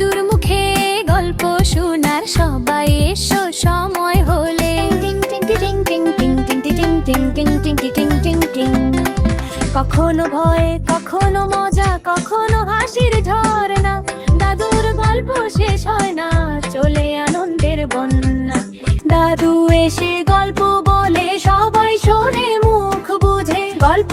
দাদুর মুখে গল্প শোনার সবাই এসো, সময় হলে। কখনো ভয়, কখনো মজা, কখনো হাসির ঝর্ণা। দাদুর গল্প শেষ হয় না, চলে আনন্দের বন্যা। দাদু এসে গল্প বলে, সবাই শোনে, মুখ বুঝে। গল্প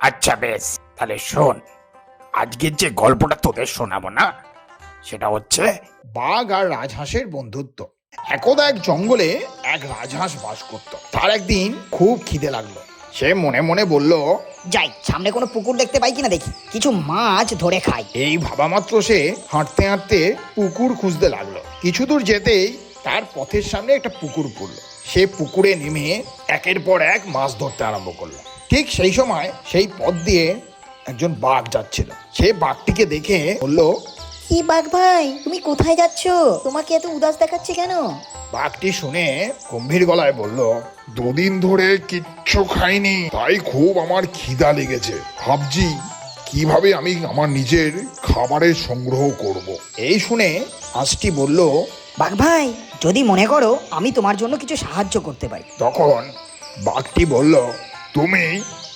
আচ্ছা বেশ তাহলে শোন। আজকের যে গল্পটা তোদের শোনাবো না সেটা হচ্ছে বাঘ আর রাজহাঁসের বন্ধুত্ব। একদা এক জঙ্গলে এক রাজহাঁস বাস করত। তার একদিন খুব খিদে লাগল। সে মনে মনে বলল যাই সামনে কোনো পুকুর দেখতে পাই কিনা দেখি। কিছু মাছ ধরে খাই। এই ভাবা মাত্র সে হাঁটতে হাঁটতে পুকুর খুঁজতে লাগল। কিছু দূর যেতেই তার পথের সামনে একটা পুকুর পড়ল। সে পুকুরে নেমে একের পর এক মাছ ধরতে আরম্ভ করল। ঠিক সেই সময় সেই পথ দিয়ে একজন বাঘ যাচ্ছিল। সে বাঘটিকে দেখে বলল কি বাঘ ভাই তুমি কোথায় যাচ্ছ? তোমাকে এত উদাস দেখাচ্ছে কেন? বাঘটি শুনে গম্ভীর গলায় বলল দুদিন ধরে কিচ্ছু খাইনি তাই খুব আমার খিদা লেগেছে। ভাবছি কীভাবে আমি আমার নিজের খাবারের সংগ্রহ করব। এই শুনে হাঁসটি বলল বাঘ ভাই যদি মনে করো আমি তোমার জন্য কিছু সাহায্য করতে পারি। তখন বাঘটি বলল তুমি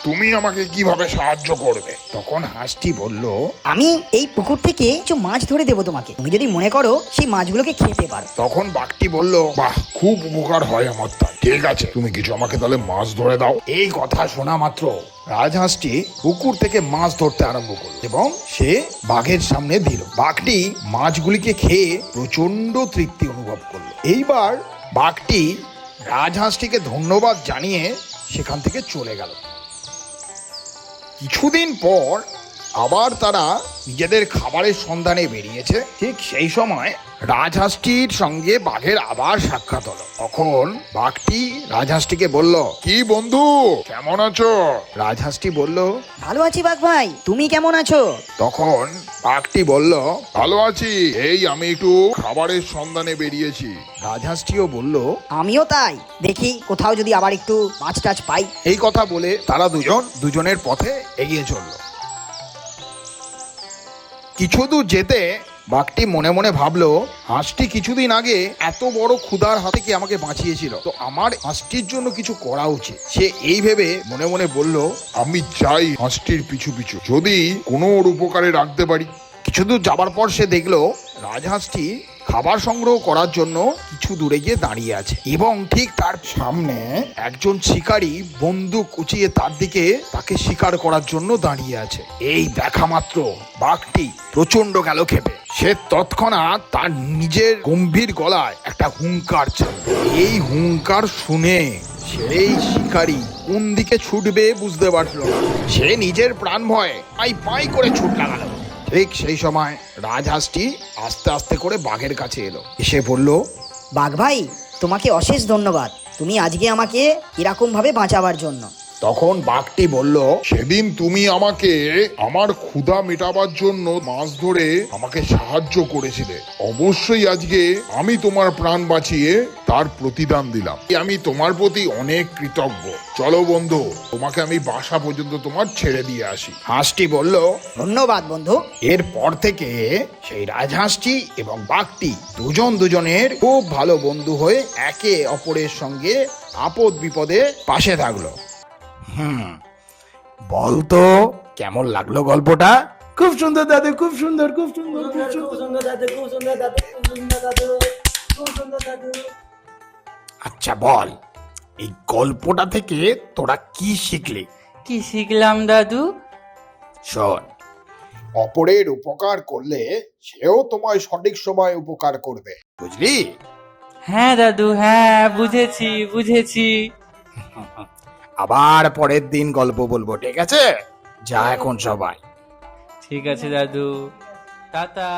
তুমি আমাকে কীভাবে সাহায্য করবে? তখন হাঁসটি বলল আমি এই পুকুর থেকে কিছু মাছ ধরে দেবো তোমাকে। তুমি যদি মনে করো সেই মাছগুলোকে খেতে পারো। তখন বাঘটি বলল বাহ খুব উপকার হয় আমার তাই ঠিক আছে তুমি কিছু আমাকে তাহলে মাছ ধরে দাও। এই কথা শোনা মাত্র রাজহাঁসটি পুকুর থেকে মাছ ধরতে আরম্ভ করল এবং সে বাঘের সামনে দিল। বাঘটি মাছগুলিকে খেয়ে প্রচণ্ড তৃপ্তি অনুভব করল। এইবার বাঘটি রাজহাঁসটিকে ধন্যবাদ জানিয়ে সেখান থেকে চলে গেল। কিছুদিন পর আবার তারা নিজেদের খাবারের সন্ধানে বেরিয়েছে। ঠিক সেই সময় রাজহাঁসটির সঙ্গে বাঘের আবার সাক্ষাৎ হলো। তখন বাঘটি রাজহাঁসটিকে বলল কি বন্ধু? কেমন আছো? রাজহাঁসটি বলল ভালো আছি বাঘ ভাই। তুমি কেমন আছো? তখন বাঘটি বলল ভালো আছি। এই আমি একটু খাবারের সন্ধানে বেরিয়েছি। রাজহাঁসটিও বলল আমিও তাই। দেখি কোথাও যদি আবার একটু মাছ টাছ পাই। এই কথা বলে তারা দুজন দুজনের পথে এগিয়ে চলল। কিছু দূর যেতে বাঘটি মনে মনে ভাবলো, হাঁসটি কিছুদিন আগে এত বড় ক্ষুধার হাতে কি আমাকে বাঁচিয়েছিল। তো আমার হাঁসটির জন্য কিছু করা উচিত। সে এই ভেবে মনে মনে বলল, আমি চাই হাঁসটির পিছু পিছু। যদি কোনো ওর উপকারে রাখতে পারি। কিছু দূর যাবার পর সে দেখল রাজহাঁসটি খাবার সংগ্রহ করার জন্য কিছু দূরে গিয়ে দাঁড়িয়ে আছে। এবং ঠিক তার সামনে একজন শিকারী বন্দুক উঁচিয়ে তার দিকে তাকে শিকার করার জন্য দাঁড়িয়ে আছে। এই দেখা মাত্র বাঘটি প্রচণ্ড গেল খেপে। সে তৎক্ষণাৎ তার নিজের গম্ভীর গলায় একটা হুঙ্কার চাল এই হুঙ্কার শুনে সেই শিকারী কোন দিকে ছুটবে বুঝতে পারছিল না। সে নিজের প্রাণ ভয়ে পাই পাই করে ছুট লাগালো ঠিক সেই সময় রাজহাঁসটি আস্তে আস্তে করে বাঘের কাছে এলো। এসে বলল, বাঘ ভাই, তোমাকে অশেষ ধন্যবাদ। তুমি আজকে আমাকে এরকম ভাবে বাঁচাবার জন্য। তখন বাঘটি বলল সেদিন তুমি আমাকে আমার ক্ষুধা মেটাবার জন্য মাছ ধরে আমাকে সাহায্য করেছিলে। অবশ্যই আজকে আমি তোমার প্রাণ বাঁচিয়ে তার প্রতিদান দিলাম। আমি তোমার প্রতি অনেক কৃতজ্ঞ। চলো বন্ধু তোমাকে আমি বাসা পর্যন্ত তোমার ছেড়ে দিয়ে আসি। হাঁসটি বলল ধন্যবাদ বন্ধু। এরপর থেকে সেই রাজহাঁসটি এবং বাঘটি দুজন দুজনের খুব ভালো বন্ধু হয়ে একে অপরের সঙ্গে আপদ বিপদে পাশে থাকল। হুম। বল তো কেমন লাগল গল্পটা? খুব সুন্দর দাদু খুব সুন্দর খুব সুন্দর খুব সুন্দর। দাদু খুব সুন্দর দাদু খুব সুন্দর দাদু খুব সুন্দর দাদু। আচ্ছা বল এই গল্পটা থেকে তোরা কি শিখলি? কি শিখলাম দাদু? শোন অপরের উপকার করলে সেও তোমায় সঠিক সময় উপকার করবে। বুঝলি? হ্যাঁ দাদু হ্যাঁ বুঝেছি বুঝেছি। আবার পরের দিন গল্প বলব ঠিক আছে? যা এখন সবাই। ঠিক আছে দাদু। টাটা।